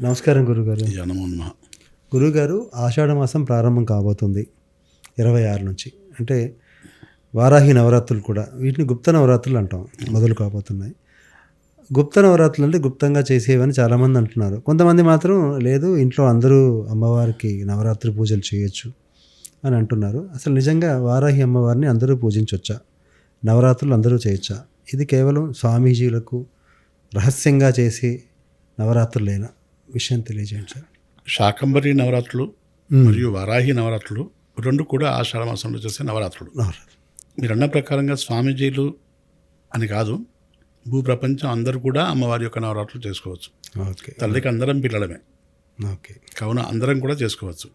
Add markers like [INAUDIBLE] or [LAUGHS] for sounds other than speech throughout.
నమస్కారం గురుగారు. గురుగారు ఆషాఢ మాసం ప్రారంభం కాబోతుంది ఇరవై ఆరు నుంచి. అంటే వారాహి నవరాత్రులు కూడా. వీటిని గుప్త నవరాత్రులు అంటాం. మొదలు కాబోతున్నాయి. గుప్త నవరాత్రులు అంటే గుప్తంగా చేసేవని చాలామంది అంటున్నారు. కొంతమంది మాత్రం లేదు ఇంట్లో అందరూ అమ్మవారికి నవరాత్రి పూజలు చేయొచ్చు అని అంటున్నారు. అసలు నిజంగా వారాహి అమ్మవారిని అందరూ పూజించవచ్చా నవరాత్రులు అందరూ చేయొచ్చా? ఇది కేవలం స్వామీజీలకు రహస్యంగా చేసే నవరాత్రులేనా? విషయం తెలియజేయండి సార్. శాకంబరి నవరాత్రులు మరియు వారాహి నవరాత్రులు రెండు కూడా ఆషాఢ మాసంలో చేసే నవరాత్రులు. మీరు అన్న ప్రకారంగా స్వామీజీలు అని కాదు భూప్రపంచం అందరూ కూడా అమ్మవారి యొక్క నవరాత్రులు చేసుకోవచ్చు. ఓకే. తల్లికి అందరం పిల్లలమే. ఓకే. కావున అందరం కూడా చేసుకోవచ్చు.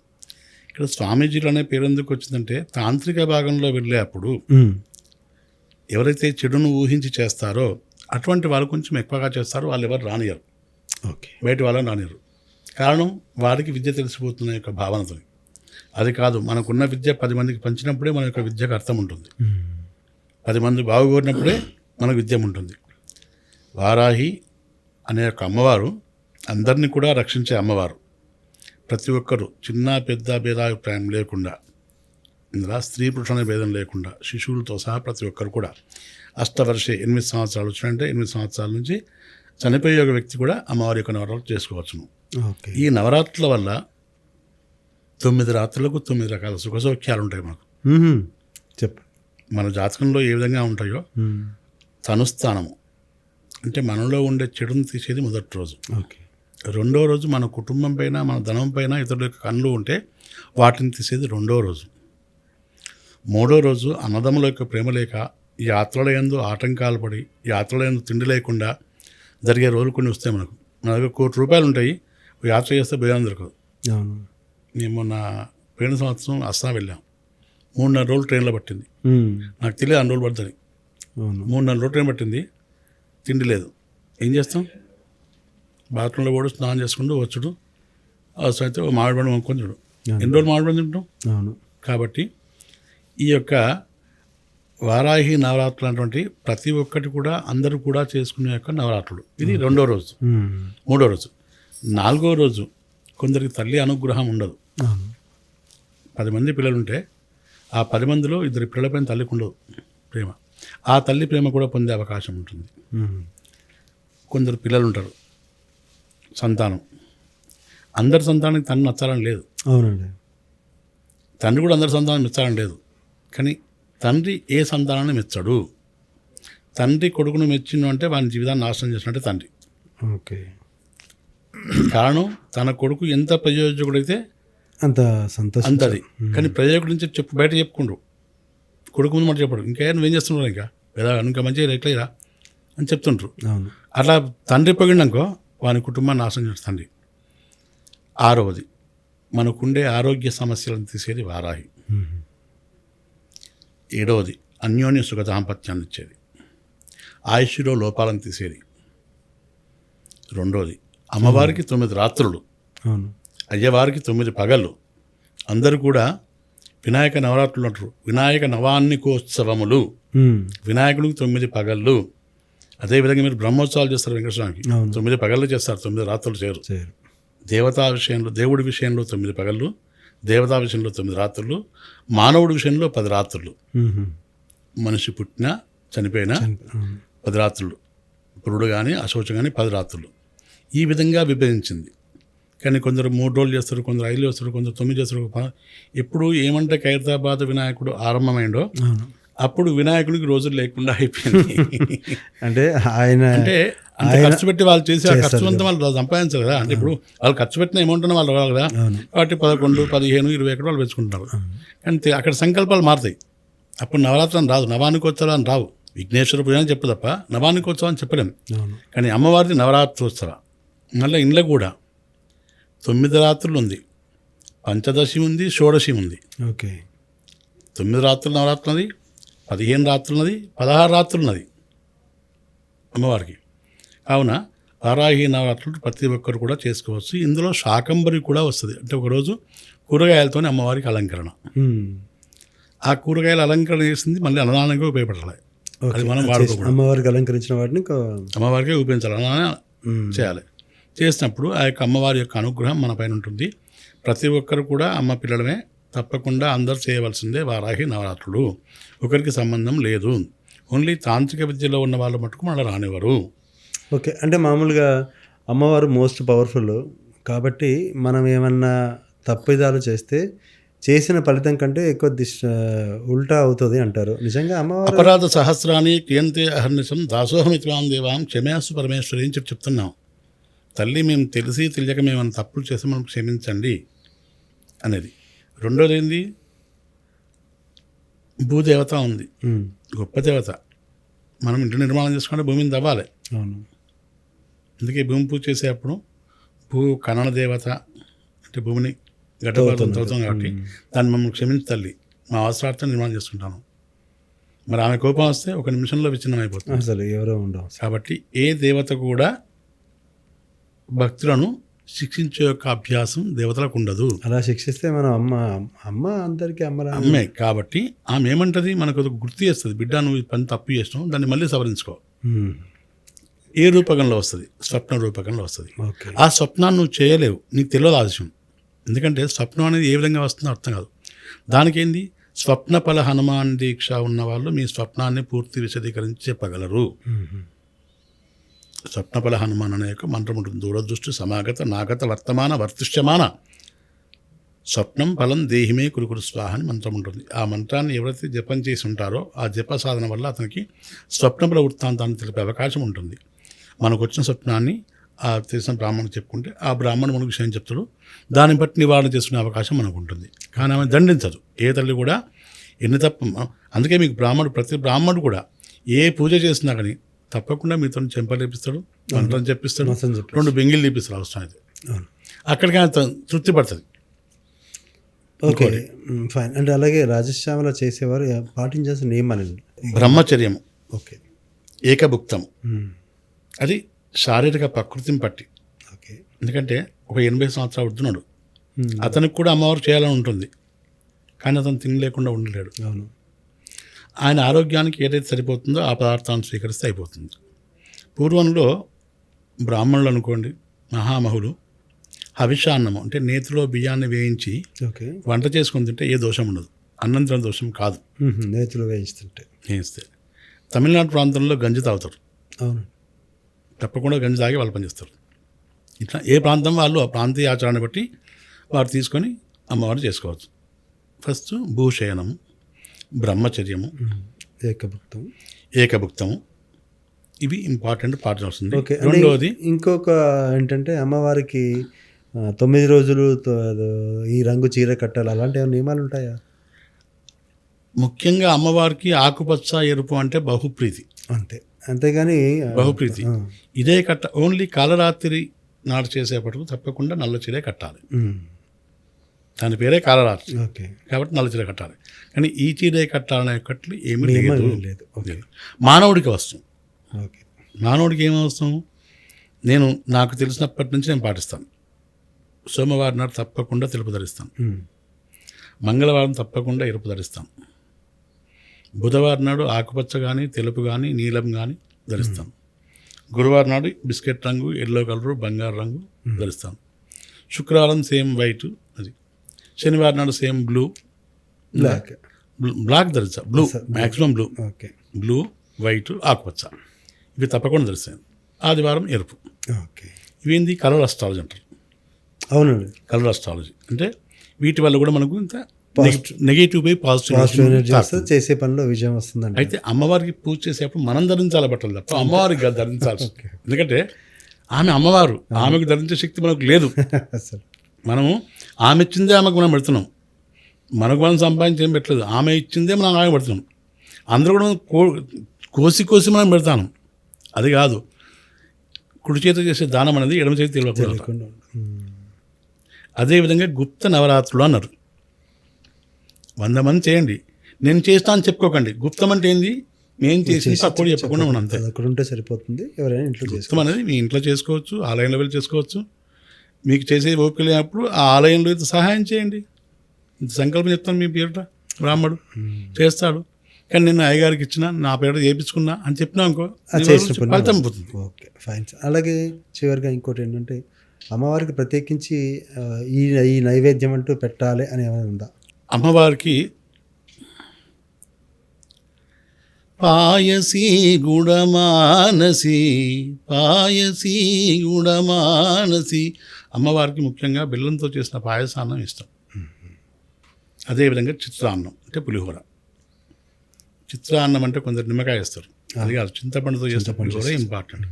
ఇక్కడ స్వామీజీలు అనే పేరు ఎందుకు వచ్చిందంటే తాంత్రిక భాగంలో వెళ్ళే అప్పుడు. ఎవరైతే చెడును ఊహించి చేస్తారో అటువంటి వాళ్ళు కొంచెం ఎక్కువగా చేస్తారో వాళ్ళు ఎవరు రానియరు ఓకే. బయట వాళ్ళని రానియరు కారణం వారికి విద్య తెలిసిపోతున్న యొక్క భావనతో అది కాదు మనకున్న విద్య పది మందికి పంచినప్పుడే మన యొక్క విద్యకు అర్థం ఉంటుంది. పది మంది బాగుకోరినప్పుడే మనకు విద్య ఉంటుంది. వారాహి అనే యొక్క అమ్మవారు అందరినీ కూడా రక్షించే అమ్మవారు. ప్రతి ఒక్కరు చిన్న పెద్ద భేదాభిప్రాయం లేకుండా ఇందులో స్త్రీ పురుష అనే భేదం లేకుండా శిశువులతో సహా ప్రతి ఒక్కరు కూడా అష్టవర్షే ఎనిమిది సంవత్సరాలు వచ్చినాయంటే ఎనిమిది సంవత్సరాల నుంచి చనిపోయే ఒక వ్యక్తి కూడా అమ్మవారి యొక్క నవరాత్రులు చేసుకోవచ్చును. ఓకే. ఈ నవరాత్రుల వల్ల తొమ్మిది రాత్రులకు తొమ్మిది రకాల సుఖ సౌఖ్యాలు ఉంటాయి మనకు. చెప్పు. మన జాతకంలో ఏ విధంగా ఉంటాయో. తనుస్థానము. అంటే మనలో ఉండే చెడును తీసేది మొదటి రోజు. ఓకే. రెండో రోజు మన కుటుంబం పైన మన ధనం పైన ఇతరుల యొక్క కళ్ళు ఉంటే వాటిని తీసేది రెండో రోజు. మూడో రోజు అన్నదమ్ముల యొక్క ప్రేమ లేక యాత్రల యందు ఆటంకాలు పడి యాత్రల యందు తిండి లేకుండా జరిగే రోజులు కొన్ని వస్తాయి మనకు. మన దగ్గర కోటి రూపాయలు ఉంటాయి. యాత్ర చేస్తే భోజనం దొరకదు. అవును. మేము మొన్న పోయిన సంవత్సరం అస్సాం వెళ్ళాం. మూడున్నర రోజులు ట్రైన్లో పట్టింది. నాకు తెలియదు అన్ని రోజులు పడుతుంది అవును. మూడు నాలుగు రోజులు ట్రైన్ పట్టింది. తిండి లేదు. ఏం చేస్తాం? బాత్రూంలో కూడా స్నానం చేసుకుంటూ వచ్చుడు. అవసరం అయితే మామిడి పండు కొనుక్కొని చూడు ఎన్ని రోజులు మామిడి పండు తింటాం అవును. కాబట్టి ఈ యొక్క వారాహి నవరాత్రులు అటువంటి ప్రతి ఒక్కటి కూడా అందరూ కూడా చేసుకునే యొక్క నవరాత్రులు. ఇది రెండో రోజు. మూడో రోజు. నాలుగో రోజు కొందరికి తల్లి అనుగ్రహం ఉండదు. పది మంది పిల్లలు ఉంటే ఆ పది మందిలో ఇద్దరు పిల్లలపైన తల్లికి ఉండదు ప్రేమ. ఆ తల్లి ప్రేమ కూడా పొందే అవకాశం ఉంటుంది. కొందరు పిల్లలు ఉంటారు సంతానం. అందరి సంతానానికి తండ్రి నచ్చాలని లేదు. అవునండి. తండ్రి కూడా అందరి సంతానం మెచ్చాలని లేదు. కానీ తండ్రి ఏ సంతానాన్ని మెచ్చడు? తండ్రి కొడుకును మెచ్చిండు అంటే వాని జీవితాన్ని నాశనం చేసినట్టే తండ్రి. ఓకే. కారణం తన కొడుకు ఎంత ప్రయోజకుడైతే అంత సంతోషం అంతది. కానీ ప్రయోజకుడి నుంచి చెప్పు బయట చెప్పుకుండ్రు కొడుకు ముందు మాట చెప్పడు. ఇంకా నువ్వేం చేస్తున్నావు ఇంకా? లేదా ఇంకా మంచిగా ఎట్లయిరా అని చెప్తుండ్రు. అవును. అట్లా తండ్రి పొగిడినాకో వాని కుటుంబాన్ని నాశనం చేస్తుంది తండ్రి. ఆరవది మనకుండే ఆరోగ్య సమస్యలను తీసేది వారాహి. ఏడవది. అన్యోన్య సుఖ దాంపత్యాన్ని ఇచ్చేది. ఆయుష్లో లోపాలను తీసేది. రెండోది అమ్మవారికి తొమ్మిది రాత్రులు. అయ్యవారికి తొమ్మిది పగళ్ళు. అందరూ కూడా వినాయక నవరాత్రులు అంటారు. వినాయక నవాన్నికోత్సవములు. వినాయకుడికి తొమ్మిది పగళ్ళు. అదేవిధంగా మీరు బ్రహ్మోత్సవాలు చేస్తారు వెంకటస్వామికి. తొమ్మిది పగళ్ళు చేస్తారు తొమ్మిది రాత్రులు చేయరు. దేవతా విషయంలో దేవుడి విషయంలో తొమ్మిది పగళ్ళు. దేవతా విషయంలో తొమ్మిది రాత్రులు మానవుడి విషయంలో పది రాత్రులు. మనిషి పుట్టినా చనిపోయినా. పది రాత్రులు. పురుడు కానీ అశోచం కానీ పది రాత్రులు. ఈ విధంగా విభజించింది. కానీ కొందరు మూడు రోజులు చేస్తారు కొందరు ఐదు చేస్తారు కొందరు తొమ్మిది చేస్తారు. ఎప్పుడు ఏమంటే ఖైరతాబాద్ వినాయకుడు ఆరంభమైండో అవును. అప్పుడు వినాయకుడికి రోజులు లేకుండా అయిపోయింది. అంటే ఆయన అంటే అంత ఖర్చు పెట్టి వాళ్ళు చేసి ఆ ఖర్చు అంతా వాళ్ళు సంపాదించారు కదా. అంటే ఇప్పుడు వాళ్ళు ఖర్చు పెట్టిన అమౌంట్ వాళ్ళు రావాలి కదా. కాబట్టి పదకొండు పదిహేను ఇరవై ఎక్కడ వాళ్ళు పెంచుకుంటారు కానీ తే- అక్కడ సంకల్పాలు మారుతాయి. అప్పుడు నవరాత్రి రాదు. నవానికోత్సవాలు అని రావు. విఘ్నేశ్వర పూజ అని చెప్పు తప్ప నవానికోత్సవం అని చెప్పలేం. కానీ అమ్మవారిది నవరాత్రోత్సవ. మళ్ళీ ఇంట్లో కూడా తొమ్మిది రాత్రులు ఉంది. పంచదశి ఉంది షోడశి ఉంది. ఓకే. తొమ్మిది రాత్రులు నవరాత్రులు పదిహేను రాత్రులు ఉన్నది పదహారు రాత్రులు ఉన్నది అమ్మవారికి. కావున వారాహి నవరాత్రులు ప్రతి ఒక్కరు కూడా చేసుకోవచ్చు. ఇందులో శాకంబరి కూడా వస్తుంది. అంటే ఒకరోజు కూరగాయలతోనే అమ్మవారికి అలంకరణ. మ్మ్. ఆ కూరగాయల అలంకరణ చేసింది మళ్ళీ అన్నదానంగా ఉపయోగపడాలి. అది మనం వాడుకోకూడదు. అమ్మవారికి అలంకరించిన వాటిని అమ్మవారికి ఉపయోగించాలి అన్నదానం మ్మ్. చేయాలి. చేసినప్పుడు ఆ యొక్క అమ్మవారి యొక్క అనుగ్రహం మన పైన ఉంటుంది. ప్రతి ఒక్కరు కూడా అమ్మ పిల్లలమే తప్పకుండా అందరూ చేయవలసిందే వారాహి నవరాత్రులు. ఒకరికి సంబంధం లేదు. ఓన్లీ తాంత్రిక విద్యలో ఉన్న వాళ్ళు మటుకు మళ్ళీ రానివ్వరు. ఓకే. అంటే మామూలుగా అమ్మవారు మోస్ట్ పవర్ఫుల్. కాబట్టి మనం ఏమన్నా తప్పిదాలు చేస్తే చేసిన ఫలితం కంటే ఎక్కువ దిశ ఉల్టా అవుతుంది అంటారు. నిజంగా అమ్మవారు అపరాధ సహస్రాన్ని క్రియంతే అహర్నిశం దాసోహమిత్వాం దేవాం క్షమేస్సు పరమేశ్వరి అని చెప్పి చెప్తున్నాం. తల్లి మేము తెలిసి తెలియక మేము ఏమైనా తప్పులు చేస్తే మనం క్షమించండి అనేది. రెండోది ఏంది భూదేవత ఉంది. గొప్ప దేవత. మనం ఇంటి నిర్మాణం చేసుకుంటే భూమిని తవ్వాలి. అవును. అందుకే భూమి పూజ చేసేటప్పుడు భూ కనన దేవత అంటే భూమిని గడ్డపాతం తవ్వుతాం కాబట్టి దాన్ని మమ్మల్ని క్షమించి తల్లి. మా అవసరార్థం నిర్మాణం చేసుకుంటాను. మరి ఆమె కోపం వస్తే ఒక నిమిషంలో విచ్ఛిన్నం అయిపోతుంది. అసలు ఎవరో ఉండవు. కాబట్టి ఏ దేవత కూడా భక్తులను శిక్షించే యొక్క అభ్యాసం దేవతలకు ఉండదు. అలా శిక్షిస్తే మనం అమ్మ అమ్మ అందరికీ అమ్మలా అమ్మే కాబట్టి ఆమె ఏమంటది? మనకు ఒక గుర్తు చేస్తుంది. బిడ్డ నువ్వు పని తప్పు చేసినావు దాన్ని మళ్ళీ సవరించుకో. ఏ రూపకంలో వస్తుంది? స్వప్న రూపకంలో వస్తుంది. ఆ స్వప్నాన్ని నువ్వు చేయలేవు. నీకు తెలియదు ఆ విషయం. ఎందుకంటే స్వప్నం అనేది ఏ విధంగా వస్తుందో అర్థం కాదు. దానికేంది? స్వప్నఫల హనుమాన్ దీక్ష ఉన్న వాళ్ళు మీ స్వప్నాన్ని పూర్తి విశదీకరించి చెప్పగలరు. స్వప్నఫల హనుమాన్ అనే యొక్క మంత్రం ఉంటుంది. దూరదృష్టి సమాగత నాగత వర్తమాన వర్తిష్యమాన. స్వప్నం ఫలం దేహిమే కురుకురు స్వాహ అని మంత్రం ఉంటుంది. ఆ మంత్రాన్ని ఎవరైతే జపం చేసి ఉంటారో ఆ జప సాధన వల్ల అతనికి స్వప్నఫల వృత్తాంతాన్ని తెలిపే అవకాశం ఉంటుంది. మనకు వచ్చిన స్వప్నాన్ని ఆ తెలిసిన బ్రాహ్మణుడు చెప్పుకుంటే ఆ బ్రాహ్మణుడు మనకు విషయం చెప్తాడు. దాన్ని బట్టి నివారణ చేసుకునే అవకాశం మనకు ఉంటుంది. కానీ ఆమె దండించదు. ఏ తల్లి కూడా ఎన్ని తప్ప అందుకే మీకు బ్రాహ్మణుడు ప్రతి బ్రాహ్మణుడు కూడా ఏ పూజ చేసినా కానీ తప్పకుండా మీతో చెంపలేపిస్తాడు మంత్రం చెప్పిస్తాడు రెండు బెంగిల్ తీపిస్తారు అవసరం అయితే. అక్కడికి ఆయన తృప్తి పడుతుంది. Okay fine. అంటే అలాగే రాజశ్యామల చేసేవారు పాటించాల్సిన నియమాలండి బ్రహ్మచర్యము. ఓకే. ఏకభుక్తం అది శారీరక ప్రకృతిని పట్టి ఓకే. ఎందుకంటే ఒక ఎనభై సంవత్సరాలు వద్దున్నాడు అతనికి కూడా అమ్మవారు చేయాలని ఉంటుంది. కానీ అతను తినలేకుండా ఉండలేడు. అవును. ఆయన ఆరోగ్యానికి ఏదైతే సరిపోతుందో ఆ పదార్థాన్ని స్వీకరిస్తే అయిపోతుంది. పూర్వంలో బ్రాహ్మణులు అనుకోండి మహామహులు హవిషాన్నము అంటే నేతిలో బియ్యాన్ని వేయించి ఓకే. వంట చేసుకొని తింటే ఏ దోషం ఉండదు. అన్నం తిన దోషం కాదు. నేతులు వేయిస్తుంటే. వేయిస్తే. తమిళనాడు ప్రాంతంలో గంజి తాగుతారు. అవును. తప్పకుండా గంజి తాగి వాళ్ళు పనిచేస్తారు. ఇట్లా ఏ ప్రాంతం వాళ్ళు ఆ ప్రాంతీయ ఆచారాన్ని బట్టి వారు తీసుకొని అమ్మవారు చేసుకోవచ్చు. ఫస్ట్ భూశయనము బ్రహ్మచర్యము. ఏకభుక్తం. ఏకభుక్తము. ఇవి ఇంపార్టెంట్ పార్ట్ వస్తుంది ఓకే అంటే రెండవది ఇంకొక ఏంటంటే అమ్మవారికి తొమ్మిది రోజులు ఈ రంగు చీర కట్టాలి. అలాంటి ఏమైనా నియమాలు ఉంటాయా? ముఖ్యంగా అమ్మవారికి ఆకుపచ్చ ఎరుపు అంటే బహుప్రీతి. అంతే. అంతేగాని బహుప్రీతి. ఇదే కట్ట ఓన్లీ కాలరాత్రి నాడు చేసేపటికి తప్పకుండా నల్ల చీరే కట్టాలి. దాని పేరే కాలరాత్రి ఓకే. కాబట్టి నల్ల చీర కట్టాలి. కానీ ఈ చీరే కట్టాలనే కట్లు ఏమీ లేదు. లేదు. ఓకే. మానవుడికి వస్తుంది ఓకే. మానవుడికి ఏం అవసరం? నేను నాకు తెలిసినప్పటి నుంచి నేను పాటిస్తాను. సోమవారం నాడు తప్పకుండా తెలుపు ధరిస్తాను మంగళవారం తప్పకుండా ఎరుపు ధరిస్తాను. బుధవారం నాడు ఆకుపచ్చ కానీ తెలుపు కానీ నీలం కానీ ధరిస్తాను. గురువారం నాడు బిస్కెట్ రంగు ఎల్లో కలరు బంగారు రంగు ధరిస్తాను. శుక్రవారం సేమ్ వైట్ శనివారం నాడు same blue. Black black ధరిస్తా. Blue maximum blue. Okay. Blue white ఆకుపచ్చ. ఇవి తప్పకుండా ధరిస్తాను ఆదివారం ఎరుపు. ఓకే. ఇవేంది? కలర్ అస్ట్రాలజీ అంటారు. అవునండి. కలర్ అస్ట్రాలజీ అంటే వీటి వల్ల కూడా మనకు ఇంత నెగిటివ్ పోయి పాజిటివ్ చేసే పనిలో విజయం వస్తుందండి. అయితే అమ్మవారికి పూజ చేసేప్పుడు మనం ధరించాలి బట్టలు తప్ప అమ్మవారికి ధరించాల్సి. ఎందుకంటే ఆమె అమ్మవారు. ఆమెకు ధరించే శక్తి మనకు లేదు. [LAUGHS] అసలు. మనము ఆమె ఇచ్చిందే ఆమెకు మనం పెడుతున్నాం. మనకు మనం సంపాదించి ఏం పెట్టలేదు. ఆమె ఇచ్చిందే మనం ఆమె పెడుతున్నాం. అందరూ కూడా కో కోసి కోసి మనం పెడతాను. అది కాదు. కుడి చేత చేసే దానం అనేది ఎడమ చేతి అదేవిధంగా గుప్త నవరాత్రులు అన్నారు. వంద మంది చేయండి. నేను చేస్తా అని చెప్పుకోకండి. గుప్తం అంటే ఏంది? నేను చేసి తప్పుడు చెప్పకుండా ఉన్నాను అక్కడ ఉంటే సరిపోతుంది. ఎవరైనా ఇంట్లో గుప్తం అనేది మీ ఇంట్లో చేసుకోవచ్చు ఆలయంలో వెళ్ళి చేసుకోవచ్చు. మీకు చేసే ఓపిక లేనప్పుడు ఆ ఆలయంలో అయితే సహాయం చేయండి. ఇంత సంకల్పం చెప్తాను మీ పేరుట బ్రాహ్మడు. చేస్తాడు. కానీ నేను అయ్యగారికి ఇచ్చిన నా పేరు చేయించుకున్నా అని చెప్పినా అనుకో ఫలితం పోతుంది. Okay fine. అలాగే చివరిగా ఇంకోటి ఏంటంటే అమ్మవారికి ప్రత్యేకించి ఈ ఈ నైవేద్యం అంటూ పెట్టాలి అని ఏమైనా ఉందా? అమ్మవారికి పాయసీ గుణమానసి పాయసీ గుణమానసి. అమ్మవారికి ముఖ్యంగా బెల్లంతో చేసిన పాయసాన్నం ఇష్టం. అదేవిధంగా చిత్రాన్నం అంటే పులిహోర. చిత్రాన్నం అంటే కొందరు నిమ్మకాయ వేస్తారు. అది కాదు చింతపండుతో చేసిన పులిహోర ఇంపార్టెంట్.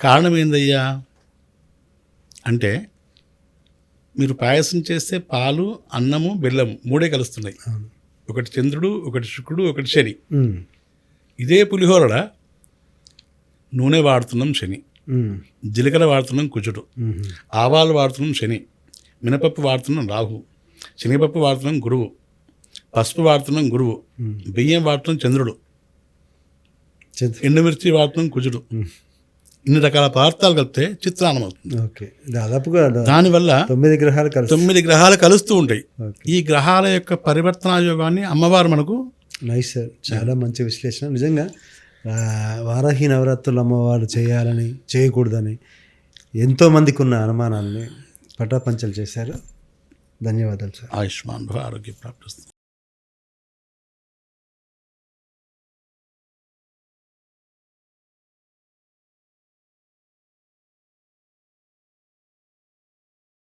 కారణం ఏందయ్యా? అంటే మీరు పాయసం చేస్తే పాలు అన్నము బెల్లము మూడే కలుస్తున్నాయి. ఒకటి చంద్రుడు ఒకటి శుక్రుడు ఒకటి శని. ఇదే పులిహోరడ నూనె వాడుతున్నాం శని. జీలకర్ర వాడుతున్నాం కుజుడు. ఆవాలు వాడుతున్నాం శని. మినపప్పు వాడుతున్నాం రాహు. శనగపప్పు వాడుతున్నాం గురువు. పసుపు వాడుతున్నాం గురువు. బియ్యం వాడుతున్నాం చంద్రుడు. ఎండుమిర్చి వాడుతున్నాం కుజుడు. ఇన్ని రకాల పదార్థాలు కలిపితే చిత్రాన్నం అవుతుంది. ఓకే. దాదాపుగా ద- దానివల్ల తొమ్మిది గ్రహాలు తొమ్మిది గ్రహాలు కలుస్తూ ఉంటాయి. ఈ గ్రహాల యొక్క పరివర్తన యోగాన్ని అమ్మవారు మనకు నైస్ సార్ చాలా మంచి విశ్లేషణ. నిజంగా వారాహి నవరాత్రులు అమ్మవారు చేయాలని చేయకూడదని ఎంతోమందికి ఉన్న అనుమానాన్ని పటాపంచలు చేశారు. ధన్యవాదాలు సార్. ఆయుష్మాన్ ఆరోగ్య ప్రాప్తిస్తుంది